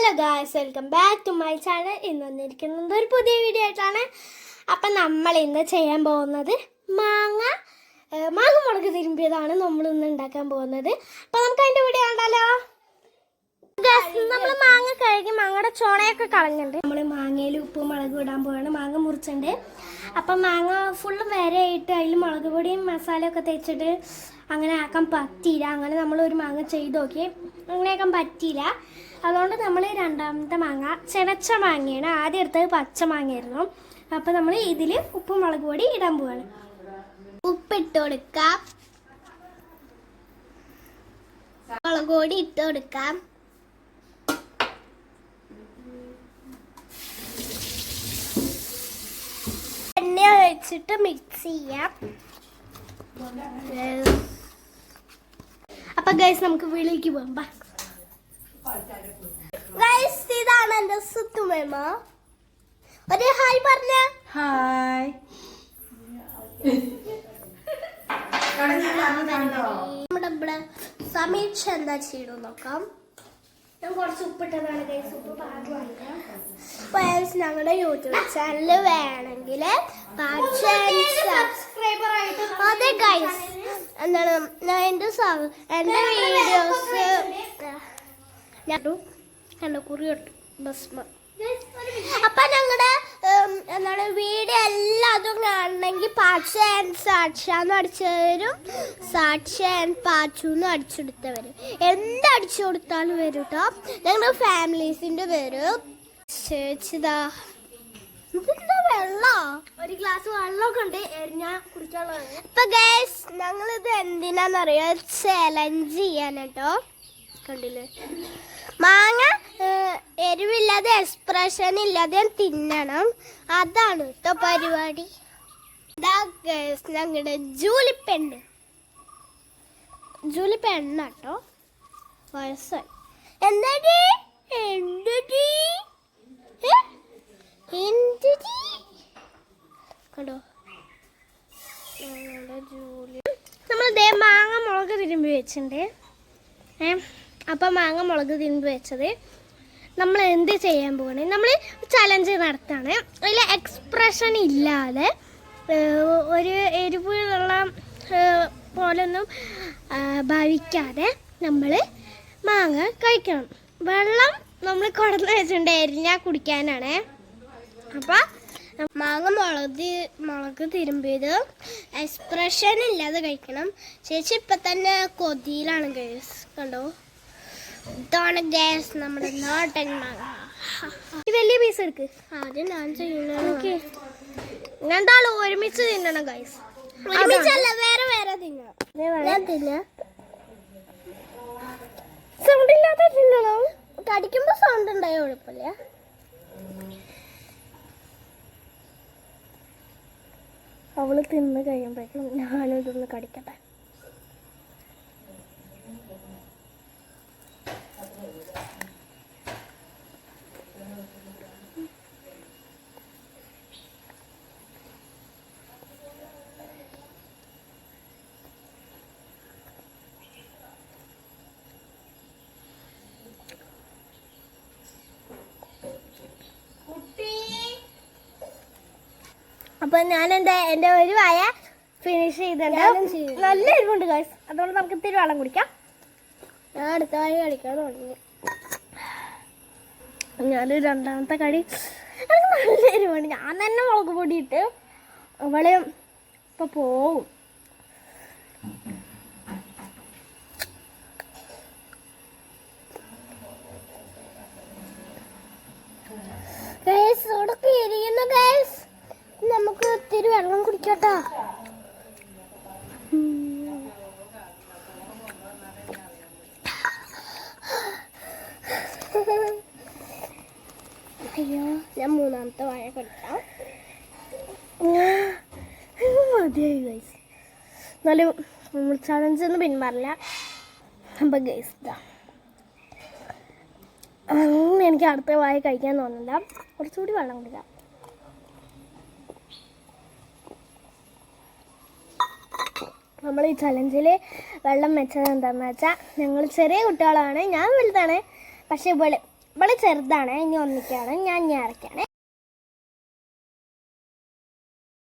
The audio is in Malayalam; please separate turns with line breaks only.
Hello guys welcome back to my channel ഇന്ന് വന്നിരിക്കുന്നത് ഒരു പുതിയ വീഡിയോ ആയിട്ടാണ്. അപ്പം നമ്മൾ ഇന്ന് ചെയ്യാൻ പോകുന്നത് മാങ്ങ മാങ്ങ മുളക് തിരുമ്പിയതാണ് നമ്മൾ ഇന്ന് ഉണ്ടാക്കാൻ പോകുന്നത്. അപ്പം നമുക്ക് അതിന്റെ വീഡിയോ കണ്ടാലോ? നമ്മൾ മാങ്ങ കഴുകി മാങ്ങയുടെ ചോണയൊക്കെ കളഞ്ഞിട്ടുണ്ട്. നമ്മൾ മാങ്ങയിൽ ഉപ്പും മുളക് ഇടാൻ പോവാണ്. മാങ്ങ മുറിച്ചിട്ടുണ്ട്. അപ്പം മാങ്ങ ഫുള്ള് വരയായിട്ട് അതിൽ മുളക് പൊടിയും മസാലയൊക്കെ തേച്ചിട്ട് അങ്ങനെ ആക്കാൻ പറ്റിയില്ല. അങ്ങനെ നമ്മൾ ഒരു മാങ്ങ ചെയ്ത് നോക്കി. അങ്ങനെ ആക്കാൻ പറ്റിയില്ല. അതുകൊണ്ട് നമ്മൾ രണ്ടാമത്തെ മാങ്ങ ചെനച്ച മാങ്ങയാണ്. ആദ്യം എടുത്തത് പച്ച മാങ്ങയായിരുന്നു. അപ്പം നമ്മൾ ഇതിൽ ഉപ്പും മുളക് പൊടി ഇടാൻ പോവാണ്. ഉപ്പിട്ട് കൊടുക്കാം. മുളക് പൊടി ഇട്ട് കൊടുക്കാം. ഒഴിച്ചിട്ട് മിക്സ് ചെയ്യാം. അപ്പൊ ഗൈസ് നമുക്ക് വീട്ടിലേക്ക് പോകാം ഗൈസ് ഇതാണ് എന്റെ സുത്തുമേമ ഒരു ഹായ് പറഞ്ഞ.
ഹായ്.
നമ്മുടെ സമീക്ഷ എന്താ ചെയ്യണോ നോക്കാം. ഞാൻ കുറച്ച് ഉപ്പിട്ടതാണ് ഗൈസ് ഉപ്പ് പാകമായിട്ട് ഞങ്ങളുടെ യൂട്യൂബ് ചാനൽ വേണമെങ്കിൽ അതെ ഗൈസ് എന്താണ് ഞാൻ എന്റെ എന്റെ വീഡിയോസ് ഞാൻ കണ്ടു കുറിയൊട്ടു ഭസ്മ. അപ്പൊ ഞങ്ങളുടെ എന്താണ് വീഡിയോ എല്ലാതും കാണണമെങ്കിൽ പാച്ച ആൻഡ് സാക്ഷ എന്ന് അടിച്ചവരും സാക്ഷ ആൻഡ് പാച്ചു എന്ന് അടിച്ചെടുത്തവരും. എന്ത് അടിച്ചു കൊടുത്താലും വരും കേട്ടോ ഞങ്ങളുടെ ഫാമിലീസിന്റെ പേര് ചേച്ചിതാ. ഇതെന്താ വെള്ളോ? ഒരു ഗ്ലാസ് വെള്ളമൊക്കെ ഉണ്ട്. എരിഞ്ഞാ കുടിക്കാനുള്ളത്. ഇപ്പൊ ഗൈസ് ഞങ്ങളിത് എന്തിനാന്നറിയോ? ചലഞ്ച് ചെയ്യാൻ കേട്ടോ കണ്ടില്ലേ? മാങ്ങ എരിവില്ലാതെ എക്സ്പ്രഷൻ ഇല്ലാതെ തിന്നണം. അതാണ് കേട്ടോ പരിപാടി. ഇതാ ഗൈസ് ഞങ്ങളുടെ ജൂലി പെണ്ണ് ജൂലി പെണ്ണാട്ടോ വയസ്സായി. എന്താടി എന്തടി ഏ? എന്തടി കണ്ടോ ഞങ്ങളുടെ ജൂലി നമ്മൾ ദേ മാങ്ങ മുളക് തിരുമ്പി വെച്ചിട്ടുണ്ട് ഏ അപ്പം മാങ്ങ മുളക് തിരുമ്പി വെച്ചത് നമ്മൾ എന്ത് ചെയ്യാൻ പോകണേ നമ്മൾ ചലഞ്ച് നടത്താണ്. അതിൽ എക്സ്പ്രഷൻ ഇല്ലാതെ ഒരു എരിവുള്ള പോലൊന്നും ഭവിക്കാതെ നമ്മൾ മാങ്ങ കഴിക്കണം. വെള്ളം നമ്മൾ കുടന്ന് വെച്ചിട്ടുണ്ട് എരിഞ്ഞാൽ കുടിക്കാനാണേ. അപ്പം മാങ്ങ മുളക് മുളക് തിരുമ്പിയത്. എക്സ്പ്രഷൻ ഇല്ലാതെ കഴിക്കണം. ചേച്ചി ഇപ്പം തന്നെ കൊതിയിലാണ് ഗ്യാസ് കണ്ടോ? ഇതാണ് ഗ്യാസ് നമ്മുടെ നാട്ടൻ മാങ്ങ. വലിയ പീസ് എടുക്ക്. ആദ്യം ഞാൻ ചെയ്യണേ രണ്ടാളും ഒരുമിച്ച് തിന്നണം ഗൈസ് ഒരുമിച്ചല്ല വേറെ വേറെ തിന്നണം തിന്ന. സൗണ്ട് ഇല്ലാതെ തിന്നണം. കടിക്കുമ്പോ സൗണ്ട് ഉണ്ടായ? കുഴപ്പമില്ല. അവൾ തിന്ന് കഴിയുമ്പോഴേക്കും ഞാനും ഇതൊന്ന് കടിക്കട്ടെ. അപ്പൊ ഞാൻ എന്റെ എന്റെ ഒരു വായ ഫിനിഷ് ചെയ്തിട്ടുണ്ട് നല്ല എരിവുണ്ട് ഗൈസ് അതുകൊണ്ട് നമുക്ക് ഇത്തിരി വെള്ളം കുടിക്കാം. ഞാൻ അടുത്ത വായ കളിക്കാൻ തുടങ്ങി. ഞാൻ രണ്ടാമത്തെ കടി. എനിക്ക് നല്ല എരിവുണ്ട് ഞാൻ തന്നെ മുളക് പൊടിയിട്ട് അവളെ അവൾ ഇപ്പൊ പോവും ഗൈസ് ഇവിടെ ഇരിക്കുന്നു ഗൈസ് നമുക്ക് ഒത്തിരി അയ്യോ ഞാൻ മൂന്നാമത്തെ വാഴ കൊടുക്കാം. മതിയായി നമ്മൾ ചലഞ്ച് ഒന്നും പിന്മാറില്ല. അപ്പം ഗൈസ് എനിക്ക് അടുത്ത വായ കഴിക്കാൻ തോന്നില്ല കുറച്ചുകൂടി വെള്ളം കുടിക്കാം. നമ്മൾ ഈ ചലഞ്ചിൽ വെള്ളം വെച്ചത് എന്താണെന്ന് വെച്ചാൽ ഞങ്ങൾ ചെറിയ കുട്ടികളാണ് ഞാൻ വലുതാണ് പക്ഷേ ഇവൾ ഇവൾ ചെറുതാണ് ഇനി ഒന്നിക്കാണ് ഞാൻ അരയ്ക്കാണ്